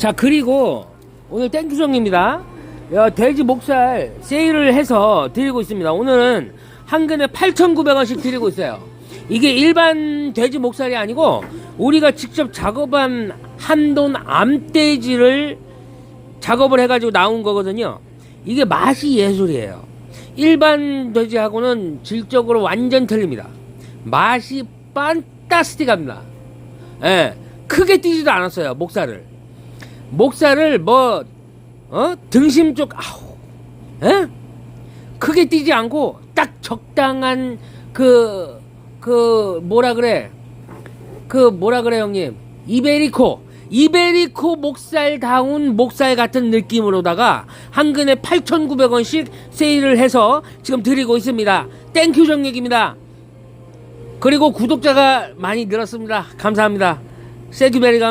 자 그리고 오늘 땡큐정입니다. 야, 돼지 목살 세일을 해서 드리고 있습니다. 오늘은 한 근에 8,900원씩 드리고 있어요. 이게 일반 돼지 목살이 아니고 우리가 직접 작업한 한돈 암돼지를 작업을 해가지고 나온 거거든요. 이게 맛이 예술이에요. 일반 돼지하고는 질적으로 완전 틀립니다. 맛이 판타스틱합니다. 예, 크게 뛰지도 않았어요 목살을 목살을 뭐 어? 등심 쪽 아우 에? 크게 뛰지 않고 딱 적당한 그그 뭐라 그래? 그 뭐라 그래 형님? 이베리코. 이베리코 목살다운 목살 같은 느낌으로다가 한 근에 8,900원씩 세일을 해서 지금 드리고 있습니다. 땡큐 정력입니다. 그리고 구독자가 많이 늘었습니다. 감사합니다. 세규베리 감